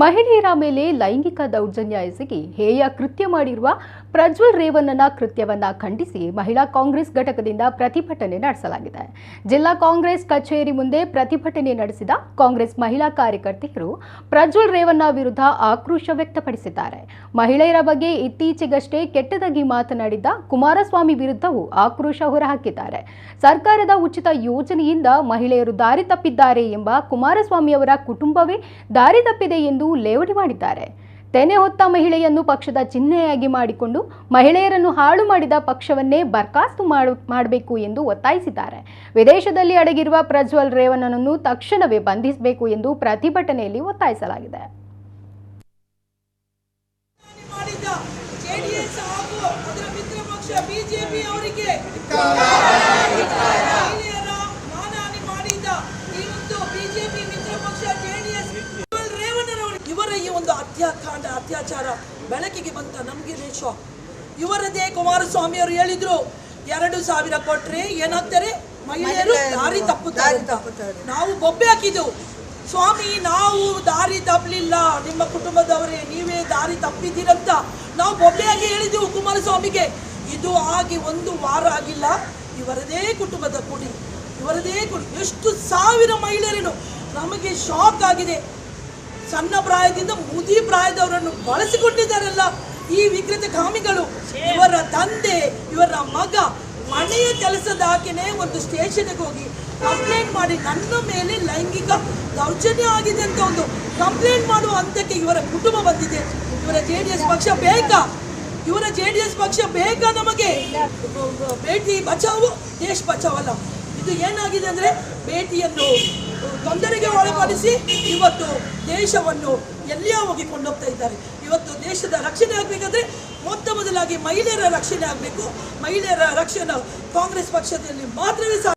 ಮಹಿಳೆಯರ ಮೇಲೆ ಲೈಂಗಿಕ ದೌರ್ಜನ್ಯ ಎಸಗಿ ಹೇಯ ಕೃತ್ಯ ಮಾಡಿರುವ ಪ್ರಜ್ವಲ್ ರೇವಣ್ಣನ ಕೃತ್ಯವನ್ನ ಖಂಡಿಸಿ ಮಹಿಳಾ ಕಾಂಗ್ರೆಸ್ ಘಟಕದಿಂದ ಪ್ರತಿಭಟನೆ ನಡೆಸಲಾಗಿದೆ. ಜಿಲ್ಲಾ ಕಾಂಗ್ರೆಸ್ ಕಚೇರಿ ಮುಂದೆ ಪ್ರತಿಭಟನೆ ನಡೆಸಿದ ಕಾಂಗ್ರೆಸ್ ಮಹಿಳಾ ಕಾರ್ಯಕರ್ತೆಯರು ಪ್ರಜ್ವಲ್ ರೇವಣ್ಣ ವಿರುದ್ಧ ಆಕ್ರೋಶ ವ್ಯಕ್ತಪಡಿಸಿದ್ದಾರೆ. ಮಹಿಳೆಯರ ಬಗ್ಗೆ ಇತ್ತೀಚೆಗಷ್ಟೇ ಕೆಟ್ಟದಾಗಿ ಮಾತನಾಡಿದ್ದ ಕುಮಾರಸ್ವಾಮಿ ವಿರುದ್ಧವೂ ಆಕ್ರೋಶ ಹೊರಹಾಕಿದ್ದಾರೆ. ಸರ್ಕಾರದ ಉಚಿತ ಯೋಜನೆಯಿಂದ ಮಹಿಳೆಯರು ದಾರಿ ತಪ್ಪಿದ್ದಾರೆ ಎಂಬ ಕುಮಾರಸ್ವಾಮಿ ಅವರ ಕುಟುಂಬವೇ ದಾರಿ ತಪ್ಪಿದೆ ಎಂದು ಲೇವಡಿ ಮಾಡಿದ್ದಾರೆ. ತೆನೆ ಹೊತ್ತ ಮಹಿಳೆಯನ್ನು ಪಕ್ಷದ ಚಿಹ್ನೆಯಾಗಿ ಮಾಡಿಕೊಂಡು ಮಹಿಳೆಯರನ್ನು ಹಾಳು ಮಾಡಿದ ಪಕ್ಷವನ್ನೇ ಬರ್ಖಾಸ್ತು ಮಾಡು, ಮಾಡಬೇಕು ಎಂದು ಒತ್ತಾಯಿಸಿದ್ದಾರೆ. ವಿದೇಶದಲ್ಲಿ ಅಡಗಿರುವ ಪ್ರಜ್ವಲ್ ರೇವಣ್ಣನನ್ನು ತಕ್ಷಣವೇ ಬಂಧಿಸಬೇಕು ಎಂದು ಪ್ರತಿಭಟನೆಯಲ್ಲಿ ಒತ್ತಾಯಿಸಲಾಗಿದೆ. ಬಿಜೆಪಿ ಅವರಿಗೆ ಮಹಿಳೆಯರ ಮಾನಹಾನಿ ಮಾಡಿದ್ದ ಈ ಒಂದು ಬಿಜೆಪಿ ಮಿತ್ರ ಪಕ್ಷ ಜೆಡಿಎಸ್ ರೇವಣ್ಣನವರು ಇವರ ಈ ಒಂದು ಅತ್ಯಾಕಾಂಡ ಅತ್ಯಾಚಾರ ಬೆಳಕಿಗೆ ಬಂತ ನಮಗೆ ಶಾಕ್ ಇವರದೇ ಕುಮಾರಸ್ವಾಮಿ ಅವರು ಹೇಳಿದ್ರು ಎರಡು ಸಾವಿರ ಕೊಟ್ರೆ ಏನಾಗ್ತಾರೆ? ಮಹಿಳೆಯರು ದಾರಿ ತಪ್ಪುತ್ತಾರೆ ನಾವು ಬೊಬ್ಬೆ ಹಾಕಿದೆವು ಸ್ವಾಮಿ ನಾವು ದಾರಿ ತಪ್ಪಲಿಲ್ಲ. ನಿಮ್ಮ ಕುಟುಂಬದವರೇ ನೀವೇ ದಾರಿ ತಪ್ಪಿದ್ದೀರಂತ ನಾವು ಬೊಬ್ಬೆಯಾಗಿ ಹೇಳಿದ್ದೆವು ಕುಮಾರಸ್ವಾಮಿಗೆ. ಇದು ಆಗಿ ಒಂದು ವಾರ ಆಗಿಲ್ಲ. ಇವರದೇ ಕುಟುಂಬದ ಕುಡಿ ಇವರದೇ ಕುಡಿ. ಎಷ್ಟು ಸಾವಿರ ಮಹಿಳೆಯರೇನು? ನಮಗೆ ಶಾಕ್ ಆಗಿದೆ. ಸಣ್ಣ ಪ್ರಾಯದಿಂದ ಮುದಿ ಪ್ರಾಯದವರನ್ನು ಬಳಸಿಕೊಂಡಿದ್ದಾರಲ್ಲ ಈ ವಿಕೃತ ಕಾಮಿಗಳು. ಇವರ ತಂದೆ, ಇವರ ಮಗ ಮನೆಯ ಕೆಲಸದಾಕೆನೇ ಒಂದು ಸ್ಟೇಷನ್ಗೆ ಹೋಗಿ ಕಂಪ್ಲೇಂಟ್ ಮಾಡಿ ನನ್ನ ಮೇಲೆ ಲೈಂಗಿಕ ದೌರ್ಜನ್ಯ ಆಗಿದೆ ಅಂತ ಒಂದು ಕಂಪ್ಲೇಂಟ್ ಮಾಡುವ ಹಂತಕ್ಕೆ ಇವರ ಕುಟುಂಬ ಬಂದಿದೆ. ಇವರ ಜೆ ಡಿ ಪಕ್ಷ ಬೇಕಾ? ಇವರ ಜೆ ಡಿ ಎಸ್ ಪಕ್ಷ ಬೇಕಾ ನಮಗೆ? ಬೇಟಿ ಬಚಾವು? ದೇಶ ಬಚಾವಲ್ಲ. ಇದು ಏನಾಗಿದೆ ಅಂದ್ರೆ ಭೇಟಿಯನ್ನು ತೊಂದರೆಗೆ ಒಳಪಡಿಸಿ ಇವತ್ತು ದೇಶವನ್ನು ಎಲ್ಲಿಯೋ ಹೋಗಿ ಕೊಂಡೋಗ್ತಾ ಇದ್ದಾರೆ. ಇವತ್ತು ದೇಶದ ರಕ್ಷಣೆ ಆಗಬೇಕಾದ್ರೆ ಮೊತ್ತ ಮೊದಲಾಗಿ ಮಹಿಳೆಯರ ರಕ್ಷಣೆ ಆಗಬೇಕು. ಮಹಿಳೆಯರ ರಕ್ಷಣೆ ಕಾಂಗ್ರೆಸ್ ಪಕ್ಷದಲ್ಲಿ ಮಾತ್ರವೇ ಸಾಧ್ಯ